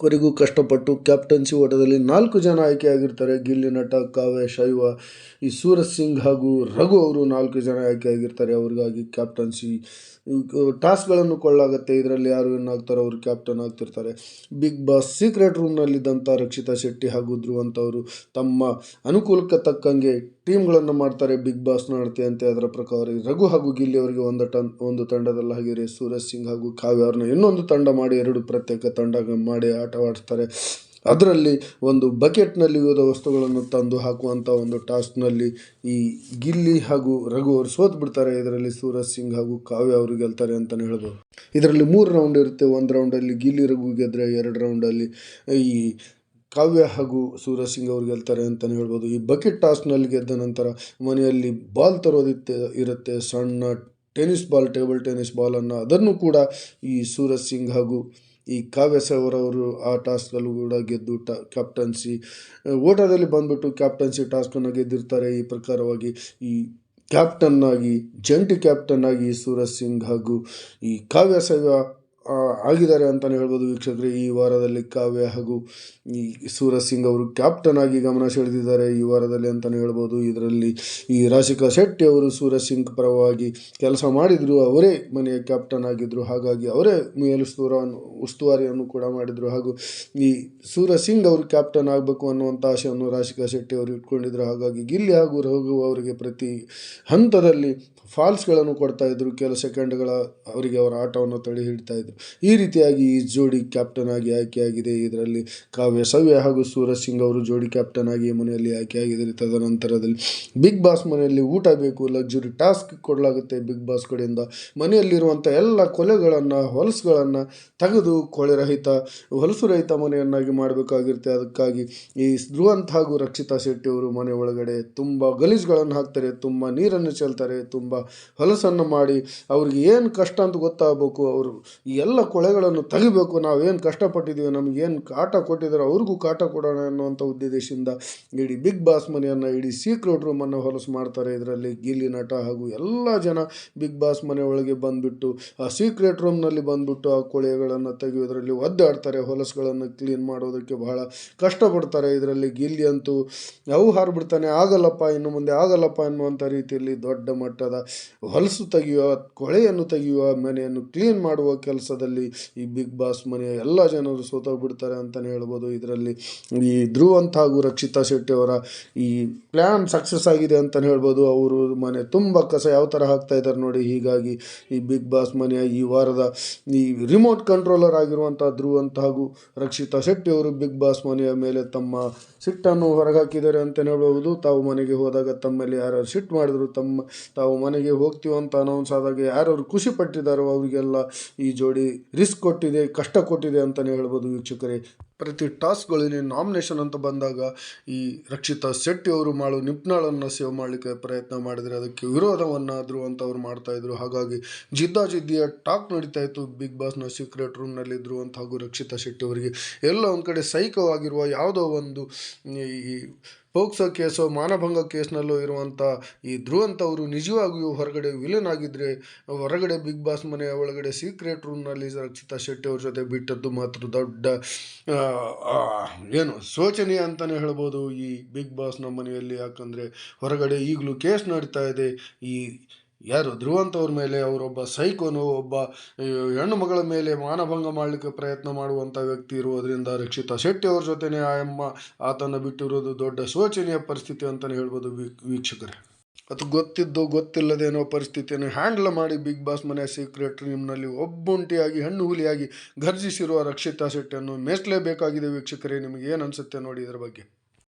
ಕೊನೆಗೂ ಕಷ್ಟಪಟ್ಟು ಕ್ಯಾಪ್ಟನ್ಸಿ ಓಟದಲ್ಲಿ ನಾಲ್ಕು ಜನ ಆಯ್ಕೆಯಾಗಿರ್ತಾರೆ. ಗಿಲ್ಲಿ, ನಟ, ಕಾವ್ಯ, ಶೈವ, ಈ ಸೂರಜ್ ಸಿಂಗ್ ಹಾಗೂ ರಘು ಅವರು ನಾಲ್ಕು ಜನ ಆಯ್ಕೆಯಾಗಿರ್ತಾರೆ. ಅವ್ರಿಗಾಗಿ ಕ್ಯಾಪ್ಟನ್ಸಿ, ಟಾಸ್ಕ್ಗಳನ್ನು ಕೊಳ್ಳಾಗುತ್ತೆ. ಇದರಲ್ಲಿ ಯಾರು ಏನು ಆಗ್ತಾರೋ ಅವರು ಕ್ಯಾಪ್ಟನ್ ಆಗ್ತಿರ್ತಾರೆ. ಬಿಗ್ ಬಾಸ್ ಸೀಕ್ರೆಟ್ ರೂಮ್ನಲ್ಲಿದ್ದಂಥ ರಕ್ಷಿತಾ ಶೆಟ್ಟಿ ಹಾಗೂ ಧ್ರುವಂತ್ ಅವರು ತಮ್ಮ ಅನುಕೂಲಕ್ಕೆ ತಕ್ಕಂಗೆ ಟೀಮ್ಗಳನ್ನು ಮಾಡ್ತಾರೆ ಬಿಗ್ ಬಾಸ್ ನಡತೆಯಂತೆ ಅದರ ಪ್ರಕಾರ. ರಘು ಹಾಗೂ ಗಿಲ್ಲಿ ಅವರಿಗೆ ಒಂದು ಟನ್, ಒಂದು ತಂಡದಲ್ಲಿ. ಹಾಗೆ ಸೂರಜ್ ಸಿಂಗ್ ಹಾಗೂ ಕಾವ್ಯ ಅವ್ರನ್ನ ಇನ್ನೊಂದು ತಂಡ ಮಾಡಿ, ಎರಡು ಪ್ರತ್ಯೇಕ ತಂಡ ಮಾಡಿ ಆಟವಾಡಿಸ್ತಾರೆ ಅದರಲ್ಲಿ ಒಂದು ಬಕೆಟ್ನಲ್ಲಿ ವಿವಿಧ ವಸ್ತುಗಳನ್ನು ತಂದು ಹಾಕುವಂಥ ಒಂದು ಟಾಸ್ಕ್ನಲ್ಲಿ ಈ ಗಿಲ್ಲಿ ಹಾಗೂ ರಘು ಅವರು ಸೋತು ಬಿಡ್ತಾರೆ. ಇದರಲ್ಲಿ ಸೂರಜ್ ಸಿಂಗ್ ಹಾಗೂ ಕಾವ್ಯ ಅವರು ಗೆಲ್ತಾರೆ ಅಂತಲೇ ಹೇಳ್ಬೋದು. ಇದರಲ್ಲಿ ಮೂರು ರೌಂಡ್ ಇರುತ್ತೆ. ಒಂದು ರೌಂಡಲ್ಲಿ ಗಿಲ್ಲಿ ರಘು ಗೆದ್ದರೆ ಎರಡು ರೌಂಡಲ್ಲಿ ಈ ಕಾವ್ಯ ಹಾಗೂ ಸೂರಜ್ ಸಿಂಗ್ ಅವ್ರು ಗೆಲ್ತಾರೆ ಅಂತಲೇ ಹೇಳ್ಬೋದು. ಈ ಬಕೆಟ್ ಟಾಸ್ನಲ್ಲಿ ಗೆದ್ದ ನಂತರ ಮನೆಯಲ್ಲಿ ಬಾಲ್ ತರೋದಿತ್ತೆ, ಇರುತ್ತೆ. ಸಣ್ಣ ಟೆನಿಸ್ ಬಾಲ್, ಟೇಬಲ್ ಟೆನಿಸ್ ಬಾಲನ್ನು ಅದನ್ನು ಕೂಡ ಈ ಸೂರಜ್ ಸಿಂಗ್ ಹಾಗೂ ಈ ಕಾವ್ಯ ಸವರ್ ಅವರು ಆ ಟಾಸ್ಕಲ್ಲೂ ಕೂಡ ಗೆದ್ದು ಟ, ಕ್ಯಾಪ್ಟನ್ಸಿ ಓಟದಲ್ಲಿ ಬಂದುಬಿಟ್ಟು ಕ್ಯಾಪ್ಟನ್ಸಿ ಟಾಸ್ಕನ್ನು ಗೆದ್ದಿರ್ತಾರೆ. ಈ ಪ್ರಕಾರವಾಗಿ ಈ ಕ್ಯಾಪ್ಟನ್ನಾಗಿ, ಜಂಟಿ ಕ್ಯಾಪ್ಟನ್ ಆಗಿ ಸೂರಜ್ ಸಿಂಗ್ ಹಾಗೂ ಈ ಕಾವ್ಯ ಆಗಿದ್ದಾರೆ ಅಂತಲೇ ಹೇಳ್ಬೋದು ವೀಕ್ಷಕರು. ಈ ವಾರದಲ್ಲಿ ಕಾವ್ಯ ಹಾಗೂ ಈ ಸೂರಜ್ ಸಿಂಗ್ ಅವರು ಕ್ಯಾಪ್ಟನ್ ಆಗಿ ಗಮನ ಸೆಳೆದಿದ್ದಾರೆ ಈ ವಾರದಲ್ಲಿ ಅಂತಲೇ ಹೇಳ್ಬೋದು. ಇದರಲ್ಲಿ ಈ ರಾಶಿಕಾ ಶೆಟ್ಟಿ ಅವರು ಸೂರಜ್ ಸಿಂಗ್ ಪರವಾಗಿ ಕೆಲಸ ಮಾಡಿದರು, ಅವರೇ ಮನೆಯ ಕ್ಯಾಪ್ಟನ್ ಆಗಿದ್ದರು ಹಾಗಾಗಿ ಅವರೇ ಮೇಲುಸ್ತೂರವನ್ನು ಉಸ್ತುವಾರಿಯನ್ನು ಕೂಡ ಮಾಡಿದರು. ಹಾಗೂ ಈ ಸೂರಜ್ ಸಿಂಗ್ ಅವರು ಕ್ಯಾಪ್ಟನ್ ಆಗಬೇಕು ಅನ್ನುವಂಥ ಆಶೆಯನ್ನು ರಾಶಿಕಾ ಶೆಟ್ಟಿ ಅವರು ಇಟ್ಕೊಂಡಿದ್ದರು ಹಾಗಾಗಿ ಗಿಲ್ಲಿ ಹಾಗೂ ರಘು ಅವರಿಗೆ ಪ್ರತಿ ಹಂತದಲ್ಲಿ ಫಾಲ್ಸ್ಗಳನ್ನು ಕೊಡ್ತಾ ಇದ್ರು. ಕೆಲ ಸೆಕೆಂಡ್ಗಳ ಅವರಿಗೆ ಅವರ ಆಟವನ್ನು ತಡೆ ಇದ್ರು. ಈ ರೀತಿಯಾಗಿ ಈ ಜೋಡಿ ಕ್ಯಾಪ್ಟನ್ ಆಗಿ ಆಯ್ಕೆಯಾಗಿದೆ. ಇದರಲ್ಲಿ ಕಾವ್ಯ ಸವ್ಯ ಹಾಗೂ ಸೂರಜ್ ಸಿಂಗ್ ಅವರು ಜೋಡಿ ಕ್ಯಾಪ್ಟನ್ ಆಗಿ ಮನೆಯಲ್ಲಿ ಆಯ್ಕೆಯಾಗಿದ್ದಾರೆ. ತದನಂತರದಲ್ಲಿ ಬಿಗ್ ಬಾಸ್ ಮನೆಯಲ್ಲಿ ಊಟ ಬೇಕು ಲಕ್ಸುರಿ ಟಾಸ್ಕ್ ಕೊಡಲಾಗುತ್ತೆ. ಬಿಗ್ ಬಾಸ್ ಕಡೆಯಿಂದ ಮನೆಯಲ್ಲಿರುವಂಥ ಎಲ್ಲ ಕೊಲೆಗಳನ್ನು, ಹೊಲಸುಗಳನ್ನು ತೆಗೆದು ಕೊಳೆ ರಹಿತ, ಹೊಲಸು ರಹಿತ ಮನೆಯನ್ನಾಗಿ ಮಾಡಬೇಕಾಗಿರುತ್ತೆ. ಅದಕ್ಕಾಗಿ ಈ ಧ್ರುವಂತ ಹಾಗೂ ರಕ್ಷಿತಾ ಶೆಟ್ಟಿ ಅವರು ಮನೆ ಒಳಗಡೆ ತುಂಬ ಗಲೀಜುಗಳನ್ನು ಹಾಕ್ತಾರೆ, ತುಂಬ ನೀರನ್ನು ಚೆಲ್ತಾರೆ, ತುಂಬ ಹೊಲಸನ್ನು ಮಾಡಿ ಅವ್ರಿಗೆ ಏನು ಕಷ್ಟ ಅಂತ ಗೊತ್ತಾಗಬೇಕು, ಅವರು ಎಲ್ಲ ಕೊಳೆಗಳನ್ನು ತೆಗಿಬೇಕು. ನಾವೇನು ಕಷ್ಟಪಟ್ಟಿದ್ದೀವಿ, ನಮಗೇನು ಕಾಟ ಕೊಟ್ಟಿದ್ದಾರೆ ಅವ್ರಿಗೂ ಕಾಟ ಕೊಡೋಣ ಅನ್ನುವಂಥ ಉದ್ದೇಶದಿಂದ ಇಡೀ ಬಿಗ್ ಬಾಸ್ ಮನೆಯನ್ನು, ಇಡೀ ಸೀಕ್ರೆಟ್ ರೂಮನ್ನು ಹೊಲಸು ಮಾಡ್ತಾರೆ ಇದರಲ್ಲಿ ಗಿಲ್ಲಿ ನಟ ಹಾಗೂ ಎಲ್ಲ ಜನ ಬಿಗ್ ಬಾಸ್ ಮನೆ ಒಳಗೆ ಬಂದುಬಿಟ್ಟು, ಆ ಸೀಕ್ರೆಟ್ ರೂಮ್ನಲ್ಲಿ ಬಂದುಬಿಟ್ಟು ಆ ಕೊಳೆಗಳನ್ನು ತೆಗೆಯೋದ್ರಲ್ಲಿ ಒದ್ದಾಡ್ತಾರೆ, ಹೊಲಸುಗಳನ್ನು ಕ್ಲೀನ್ ಮಾಡೋದಕ್ಕೆ ಬಹಳ ಕಷ್ಟಪಡ್ತಾರೆ. ಇದರಲ್ಲಿ ಗಿಲ್ಲಿ ಅಂತೂ ಅವು ಹಾರ್ಬಿಡ್ತಾನೆ, ಆಗಲ್ಲಪ್ಪ, ಇನ್ನು ಮುಂದೆ ಆಗಲ್ಲಪ್ಪ ಅನ್ನುವಂಥ ರೀತಿಯಲ್ಲಿ ದೊಡ್ಡ ಮಟ್ಟದ ಹೊಲಸು ತೆಗೆಯುವ, ಕೊಳೆಯನ್ನು ತೆಗೆಯುವ ಮನೆಯನ್ನು ಕ್ಲೀನ್ ಮಾಡುವ ಕೆಲಸದಲ್ಲಿ ಈ ಬಿಗ್ ಬಾಸ್ ಮನೆಯ ಎಲ್ಲ ಜನರು ಸೋತೋಗ್ಬಿಡ್ತಾರೆ ಅಂತಲೇ ಹೇಳ್ಬೋದು. ಇದರಲ್ಲಿ ಈ ಧ್ರುವಂತ್ ಹಾಗೂ ರಕ್ಷಿತಾ ಶೆಟ್ಟಿ ಅವರ ಈ ಪ್ಲ್ಯಾನ್ ಸಕ್ಸಸ್ ಆಗಿದೆ ಅಂತಲೇ ಹೇಳ್ಬೋದು. ಅವರು ಮನೆ ತುಂಬ ಕಸ ಯಾವ ಥರ ಹಾಕ್ತಾ ಇದ್ದಾರೆ ನೋಡಿ. ಹೀಗಾಗಿ ಈ ಬಿಗ್ ಬಾಸ್ ಮನೆಯ ಈ ವಾರದ ಈ ರಿಮೋಟ್ ಕಂಟ್ರೋಲರ್ ಆಗಿರುವಂಥ ಧ್ರುವಂತ್ ಹಾಗೂ ರಕ್ಷಿತಾ ಶೆಟ್ಟಿ ಅವರು ಬಿಗ್ ಬಾಸ್ ಮನೆಯ ಮೇಲೆ ತಮ್ಮ ಸಿಟ್ಟನ್ನು ಹೊರಗಾಕಿದ್ದಾರೆ ಅಂತಲೇ ಹೇಳ್ಬೋದು. ತಾವು ಮನೆಗೆ ಹೋದಾಗ ತಮ್ಮಲ್ಲಿ ಮೇಲೆ ಯಾರು ಸಿಟ್ಟು ಮಾಡಿದ್ರು, ತಮ್ಮ ತಾವು ಮನೆಗೆ ಹೋಗ್ತೀವಂತ ಅಂತ ಅನೌನ್ಸ್ ಆದಾಗ ಯಾರ್ಯಾರು ಖುಷಿ ಪಟ್ಟಿದ್ದಾರೋ ಅವರಿಗೆಲ್ಲ ಈ ಜೋಡಿ ರಿಸ್ಕ್ ಕೊಟ್ಟಿದೆ, ಕಷ್ಟ ಕೊಟ್ಟಿದೆ ಅಂತಲೇ ಹೇಳ್ಬೋದು ವೀಕ್ಷಕರೇ. ಪ್ರತಿ ಟಾಸ್ಕ್ಗಳೇ ನಾಮಿನೇಷನ್ ಅಂತ ಬಂದಾಗ ಈ ರಕ್ಷಿತಾ ಶೆಟ್ಟಿ ಅವರು ಮಾಡು ನಿಪ್ನಾಳನ್ನು ಸೇವ್ ಮಾಡಲಿಕ್ಕೆ ಪ್ರಯತ್ನ ಮಾಡಿದರೆ ಅದಕ್ಕೆ ವಿರೋಧವನ್ನಾದರೂ ಅಂತ ಮಾಡ್ತಾ ಇದ್ರು. ಹಾಗಾಗಿ ಜಿದ್ದಾಜಿದ್ದಿಯ ಟಾಕ್ ನಡೀತಾ ಇತ್ತು. ಬಿಗ್ ಬಾಸ್ನ ಸೀಕ್ರೆಟ್ ರೂಮ್ನಲ್ಲಿದ್ದರು ಅಂತ ಹಾಗೂ ರಕ್ಷಿತಾ ಶೆಟ್ಟಿ ಅವರಿಗೆ ಎಲ್ಲ ಒಂದು ಕಡೆ ಸೈಕವಾಗಿರುವ ಯಾವುದೋ ಒಂದು ಈ ಪೋಕ್ಸೋ ಕೇಸು, ಮಾನಭಂಗ ಕೇಸ್ನಲ್ಲೂ ಇರುವಂಥ ಈ ಧ್ರುವಂತ ಅವರು ನಿಜವಾಗಿಯೂ ಹೊರಗಡೆ ವಿಲನ್ ಆಗಿದ್ದರೆ ಹೊರಗಡೆ ಬಿಗ್ ಬಾಸ್ ಮನೆಯ ಒಳಗಡೆ ಸೀಕ್ರೆಟ್ ರೂಮ್ನಲ್ಲಿ ರಕ್ಷಿತಾ ಶೆಟ್ಟಿ ಅವ್ರ ಜೊತೆ ಬಿಟ್ಟದ್ದು ಮಾತ್ರ ದೊಡ್ಡ ಏನು ಶೋಚನೀಯ ಅಂತಲೇ ಹೇಳ್ಬೋದು ಈ ಬಿಗ್ ಬಾಸ್ನ ಮನೆಯಲ್ಲಿ. ಯಾಕಂದರೆ ಹೊರಗಡೆ ಈಗಲೂ ಕೇಸ್ ನಡೀತಾ ಇದೆ. ಈ ಯಾರು? ಧ್ರುವಂತವ್ರ ಮೇಲೆ, ಅವರೊಬ್ಬ ಸೈಕೋನು, ಒಬ್ಬ ಹೆಣ್ಣು ಮಗಳ ಮೇಲೆ ಮಾನಭಂಗ ಮಾಡಲಿಕ್ಕೆ ಪ್ರಯತ್ನ ಮಾಡುವಂಥ ವ್ಯಕ್ತಿ ಇರುವುದರಿಂದ ರಕ್ಷಿತಾ ಶೆಟ್ಟಿ ಅವ್ರ ಜೊತೆನೆ ಆ ಆತನ ಬಿಟ್ಟಿರೋದು ದೊಡ್ಡ ಶೋಚನೀಯ ಪರಿಸ್ಥಿತಿ ಅಂತಲೇ ಹೇಳ್ಬೋದು ವೀಕ್ ವೀಕ್ಷಕರೇ. ಅದು ಗೊತ್ತಿದ್ದು ಗೊತ್ತಿಲ್ಲದೇನೋ ಪರಿಸ್ಥಿತಿಯನ್ನು ಹ್ಯಾಂಡಲ್ ಮಾಡಿ ಬಿಗ್ ಬಾಸ್ ಮನೆ ಸೀಕ್ರೆಟ್ ರೂಮ್ನಲ್ಲಿ ಒಬ್ಬುಂಟಿಯಾಗಿ ಹಣ್ಣು ಹುಲಿಯಾಗಿ ಘರ್ಜಿಸಿರುವ ರಕ್ಷಿತಾ ಶೆಟ್ಟಿಯನ್ನು ಮೆಚ್ಚಲೇಬೇಕಾಗಿದೆ ವೀಕ್ಷಕರೇ. ನಿಮಗೆ ಏನು ಅನಿಸುತ್ತೆ ನೋಡಿ ಇದರ ಬಗ್ಗೆ?